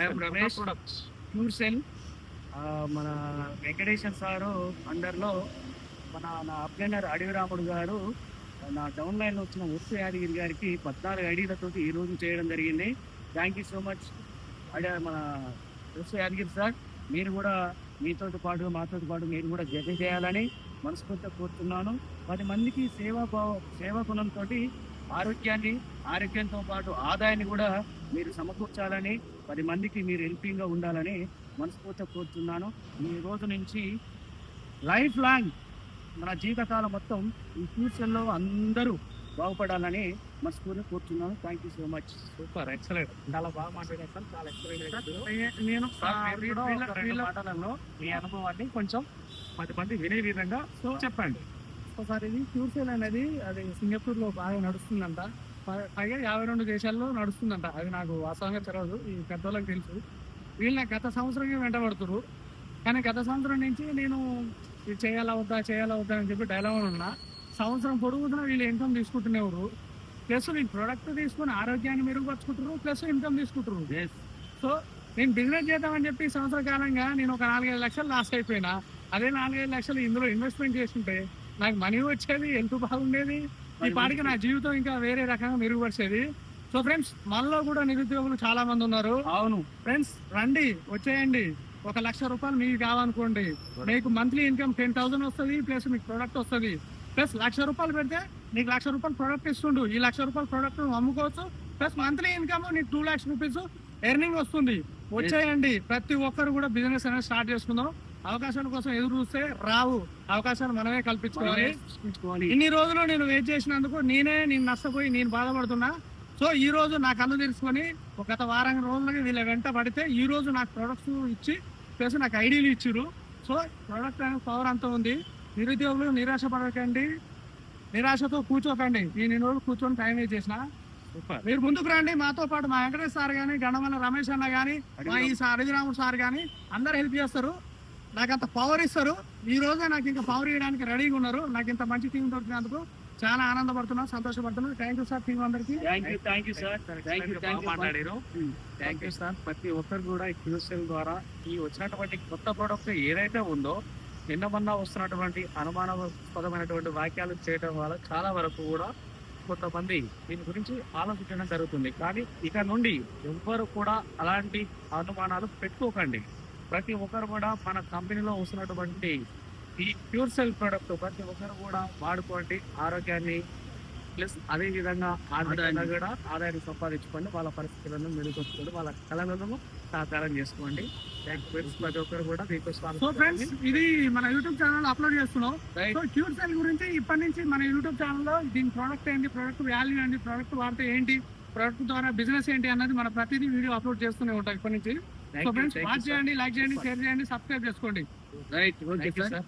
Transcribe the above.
I'm Ramesh pure cell మన Venkateswara sir అండర్లో మన నా అప్లైనర్ అడవి రాముడు గారు నా డౌన్ లైన్ వచ్చిన ఉప్పు యాదగిరి గారికి పద్నాలుగు ఐడీలతో ఈ రోజు చేయడం జరిగింది. థ్యాంక్ యూ సో మచ్ అడే మన ఉప్పు యాదగిరి సార్ మీరు కూడా మీతో పాటు మాతో పాటు మీరు కూడా జత చేయాలని మనస్ఫూర్తిగా కోరుతున్నాను. పది మందికి సేవా భావ సేవా గుణంతో ఆరోగ్యాన్ని ఆరోగ్యంతో పాటు ఆదాయాన్ని కూడా మీరు సమకూర్చాలని పది మందికి మీరు హెల్పింగ్గా ఉండాలని మనస్ఫూర్తిగా కోరుతున్నాను. ఈ రోజు నుంచి లైఫ్ లాంగ్ మన జీవితకాలం మొత్తం ఈ ఫ్యూచర్లో అందరూ బాగుపడాలని మనస్ఫూర్తిగా కోరుతున్నాను. Thank you so much super excellent చాలా బాగా మాట్లాడారు సార్. చాలా ఎక్సలెంట్ నేను మాటలలో మీ అనుభవాన్ని కొంచెం పది మంది వినే విధంగా చెప్పండి. ఒకసారి ఇది ఫ్యూచర్ అనేది అది సింగపూర్లో బాగా నడుస్తుందంట. పైగా యాభై రెండు దేశాల్లో నడుస్తుందంట. అది నాకు వాస్తవంగా తెలియదు ఈ పెద్దోళ్ళకి తెలుసు. వీళ్ళు నాకు గత సంవత్సరంగా వెంటబడుతురు కానీ గత సంవత్సరం నుంచి నేను ఇది చేయాలా వద్దా చేయాలా వద్దా అని చెప్పి డైలాగ్ ఉన్నా. సంవత్సరం పొడుగుతున్నా వీళ్ళు ఇన్కమ్ తీసుకుంటున్నారు ప్లస్ వీళ్ళు ప్రొడక్ట్ తీసుకుని ఆరోగ్యాన్ని మెరుగుపరుచుకుంటారు ప్లస్ ఇన్కమ్ తీసుకుంటారు సో నేను బిజినెస్ చేద్దామని చెప్పి సంవత్సర కాలంగా నేను ఒక నాలుగైదు లక్షలు లాస్ అయిపోయినా అదే నాలుగైదు లక్షలు ఇందులో ఇన్వెస్ట్మెంట్ చేస్తుంటే నాకు మనీ వచ్చేది ఎంత బాగుండేది. ఈ పాటికి నా జీవితం ఇంకా వేరే రకంగా మెరుగుపరిచేది. సో ఫ్రెండ్స్ మనలో కూడా నిరుద్యోగులు చాలా మంది ఉన్నారు. అవును. ఫ్రెండ్స్ రండి వచ్చేయండి. ఒక లక్ష రూపాయలు మీకు కావాలనుకోండి మీకు మంత్లీ ఇన్కమ్ టెన్ థౌసండ్ వస్తుంది ప్లస్ మీకు ప్రోడక్ట్ వస్తుంది. ప్లస్ లక్ష రూపాయలు పెడితే నీకు లక్ష రూపాయలు ప్రోడక్ట్ ఇస్తుండు. ఈ లక్ష రూపాయల ప్రోడక్ట్ అమ్ముకోవచ్చు. ప్లస్ మంత్లీ ఇన్కమ్ నీకు టూ లాక్స్ రూపీస్ ఎర్నింగ్ వస్తుంది. వచ్చేయండి. ప్రతి ఒక్కరు కూడా బిజినెస్ అనేది స్టార్ట్ చేసుకుందాం. అవకాశాల కోసం ఎదురు చూస్తే రావు అవకాశాలు మనమే కల్పించుకోవాలి. ఇన్ని రోజులు నేను వెయిట్ చేసినందుకు నేనే నేను నష్టపోయి నేను బాధపడుతున్నా. సో ఈ రోజు నా కళ్ళు తెరుచుకొని గత వారం రోజులకి వీళ్ళ వెంట పడితే ఈ రోజు నాకు ప్రొడక్ట్స్ ఇచ్చి ప్లస్ నాకు ఐడీలు ఇచ్చిర్రు. సో ప్రొడక్ట్ అనేది పవర్ అంతా ఉంది. నిరుద్యోగులు నిరాశ పడకండి నిరాశతో కూర్చోకండి. నేను ఇన్ని రోజులు కూర్చొని టైం వేస్ట్ చేసిన. మీరు ముందుకు రండి. మాతో పాటు మా వెంకటేష్ సార్ కానీ గణమల్ల రమేష్ అన్న కానీ మా ఈ సార్ అడిగిరాముడు సార్ కానీ అందరు హెల్ప్ చేస్తారు. నాకు అంత పవర్ ఇస్తారు. ఈ రోజే నాకు ఇంకా పవర్ ఇవ్వడానికి రెడీగా ఉన్నారు. నాకు ఇంత మంచి టీం దొరికినందుకు చాలా ఆనందపడుతున్నా సంతోషపడుతున్నా థ్యాంక్ యూ సార్ టీం అందరికి. థ్యాంక్ యూ మాట్లాడారు. థ్యాంక్ సార్ ప్రతి ఒక్కరు కూడా ఈ క్యూసెల్ ద్వారా ఈ వచ్చినటువంటి కొత్త ప్రోడక్ట్ ఏదైతే ఉందో నిన్న మొన్న వస్తున్నటువంటి అనుమానాస్పదమైనటువంటి వాక్యాలు చేయడం వల్ల చాలా వరకు కూడా కొంతమంది దీని గురించి ఆలోచించడం జరుగుతుంది. కానీ ఇక నుండి ఎవ్వరు కూడా అలాంటి అనుమానాలు పెట్టుకోకండి. ప్రతి ఒక్కరు కూడా మన కంపెనీలో వస్తున్నటువంటి ఈ ప్యూర్ సెల్ ప్రోడక్ట్ ప్రతి ఒక్కరు కూడా వాడుకోండి ఆరోగ్యాన్ని ప్లస్ అదే విధంగా ఆర్థికంగా కూడా ఆదాయాన్ని సంపాదించుకోండి వాళ్ళ పరిస్థితులను మెరుగుపరుచుకోండి వాళ్ళ కళలను సాకారం చేసుకోండి. ప్రతి ఒక్కరు కూడా సో ఫ్రెండ్స్ ఇది మన యూట్యూబ్ ఛానల్ అప్లోడ్ చేస్తున్నాం. సో క్యూర్ సెల్ గురించి ఇప్పటి నుంచి మన యూట్యూబ్ ఛానల్లో దీని ప్రోడక్ట్ ఏంటి ప్రోడక్ట్ వాల్యూ ఏంటి ప్రోడక్ట్ వాడితే ఏంటి ప్రోడక్ట్ ద్వారా బిజినెస్ ఏంటి అన్నది మన ప్రతిదీ వీడియో అప్లోడ్ చేస్తూనే ఉంటాం ఇప్పటి నుంచి. సో ఫ్రెండ్స్ వాచ్ చేయండి లైక్ చేయండి షేర్ చేయండి సబ్స్క్రైబ్ చేసుకోండి. Right okay sir